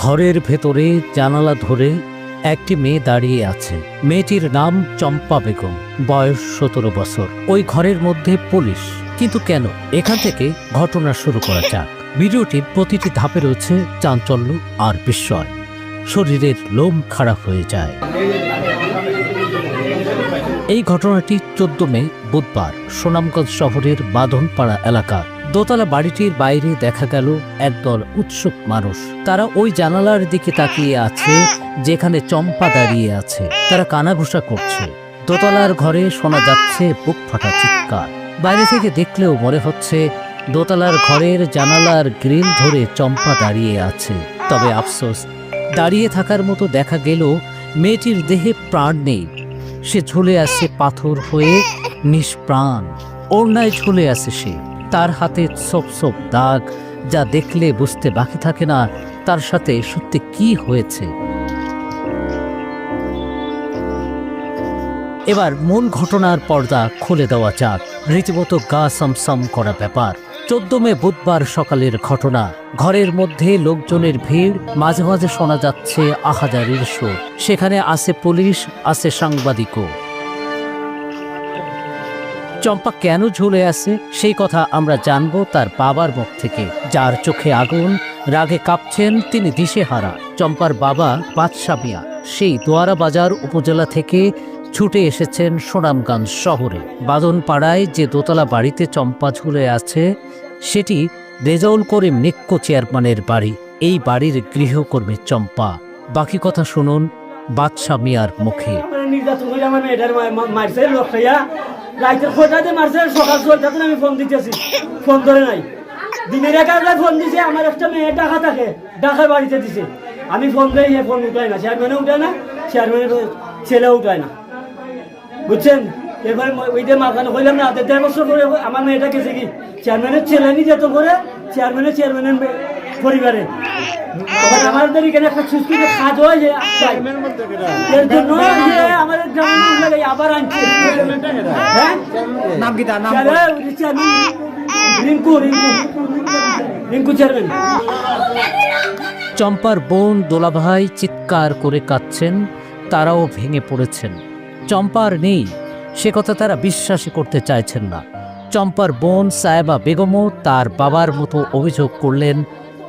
ঘরের ভেতরে জানালা ধরে একটি মেয়ে দাঁড়িয়ে আছে। মেয়েটির নাম চম্পা বেগম, বয়স সতেরো বছর। ওই ঘরের মধ্যে পুলিশ। কিন্তু কেন? এখান থেকে ঘটনা শুরু করা যাক। ভিডিওটির প্রতিটি ধাপে রয়েছে চাঞ্চল্য আর বিস্ময়। শরীরের লোম খারাপ হয়ে যায়। এই ঘটনাটি চোদ্দ মে বুধবার সুনামগঞ্জ শহরের বাঁধনপাড়া এলাকার দোতলা বাড়িটির বাইরে দেখা গেল একদল উৎসুক মানুষ। তারা ওই জানালার দিকে তাকিয়ে আছে, যেখানে চম্পা দাঁড়িয়ে আছে। তারা কানাঘুষা করছে। দোতলার ঘরে শোনা যাচ্ছে বুক ফাটা চিৎকার। বাইরে থেকে দেখলেও মনে হচ্ছে দোতলার ঘরের জানালার গ্রিল ধরে চম্পা দাঁড়িয়ে আছে। তবে আফসোস, দাঁড়িয়ে থাকার মতো দেখা গেল মেয়েটির দেহে প্রাণ নেই। সে ঝুলে আছে পাথর হয়ে নিষ্প্রাণ। ওড়নায় ঝুলে আছে সে। তার হাতে সপ সপ দাগ যা দেখলে বুঝতে বাকি থাকে না তার সাথে সত্যি কি হয়েছে। এবার মূল ঘটনার পর্দা খুলে দেওয়া যাক। রীতিমতো গা সামসাম করা ব্যাপার। চোদ্দ মে বুধবার সকালের ঘটনা। ঘরের মধ্যে লোকজনের ভিড়, মাঝে মাঝে শোনা যাচ্ছে আহাজারির সুর সেখানে আছে পুলিশ, আছে সাংবাদিকও। চম্পা কেন ঝুলে আছে, সেই কথা আমরা জানব তার বাবার মুখ থেকে। যার চোখে আগুন, রাগে কাঁপছেন তিনি দিশেহারা। চম্পার বাবা বাদশা মিয়া, সেই দোয়ারা বাজার উপজেলা থেকে ছুটে এসেছেন সুনামগঞ্জ শহরে। বাদনপাড়ায় যে দোতলা বাড়িতে চম্পা ঝুলে আছে, সেটি রেজাউল করিম নিক্কো চেয়ারম্যানের বাড়ি। এই বাড়ির গৃহকর্মী চম্পা। বাকি কথা শুনুন বাদশা মিয়ার মুখে। করে রাইতের খোঁজাতে মারছে সকাল ছয়টাতে আমি ফোন দিতেছি ফোন ধরে নাই। দিনের এগারোটায় ফোন দিছে আমার একটা মেয়ে ডাকা থাকে ডাকার বাড়িতে দিছে। আমি ফোন এ ফোন উঠায় না। চেয়ারম্যানে উঠায় না চেয়ারম্যানের ছেলে উঠায় না। বুঝছেন? এরপরে ওই যে মাখানো কইলাম না দেড় বছর পরে আমার মেয়েটা গেছে কি? চেয়ারম্যানের ছেলে নির্যাতন করে চেয়ারম্যানের চেয়ারম্যানের পরিবারে। আবার আমাদের এখানে একটা সুস্থিত কাজ হয় যে এর জন্য আমাদের গ্রামের আবার আনছে। হ্যাঁ? নাম কি তার? নাম রিঙ্কু। রিঙ্কু চেয়ারম্যান। চম্পার বোন দোলাভাই চিৎকার করে কাঁদছেন তারাও ভেঙে পড়েছেন। চম্পার নেই সে কথা তারা বিশ্বাসই করতে চাইছেন না। চম্পার বোন সায়েবা বেগমও তার বাবার মতো অভিযোগ করলেন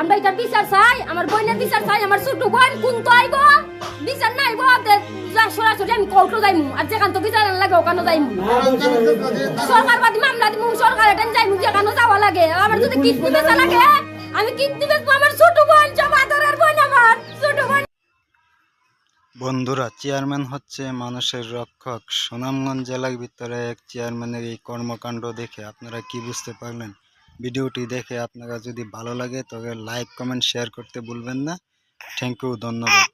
আমরা বিচার চাই, আমার বোনের বিচার চাই, আমার ছোট বোন, কোন তো আইব? বিচার নাই সরাসরি আমি যাইমু, আর যেখান তো বিচার লাগে ওখানে যাইমু। সরকার মামলা দিমু যাইমু যেখানে যাওয়া লাগে। আমার যদি বেচা লাগে, আমি বেচবো আমার ছোট বোন বোন আমার ছোট বোন। বন্ধুরা, চেয়ারম্যান হচ্ছে মানুষের রক্ষক। সুনামগঞ্জ জেলার ভিতরে এক চেয়ারম্যানের এই কর্মকাণ্ড দেখে আপনারা কি বুঝতে পারলেন? ভিডিওটি দেখে আপনারা যদি ভালো লাগে, তবে লাইক কমেন্ট শেয়ার করতে ভুলবেন না। থ্যাংক ইউ ধন্যবাদ।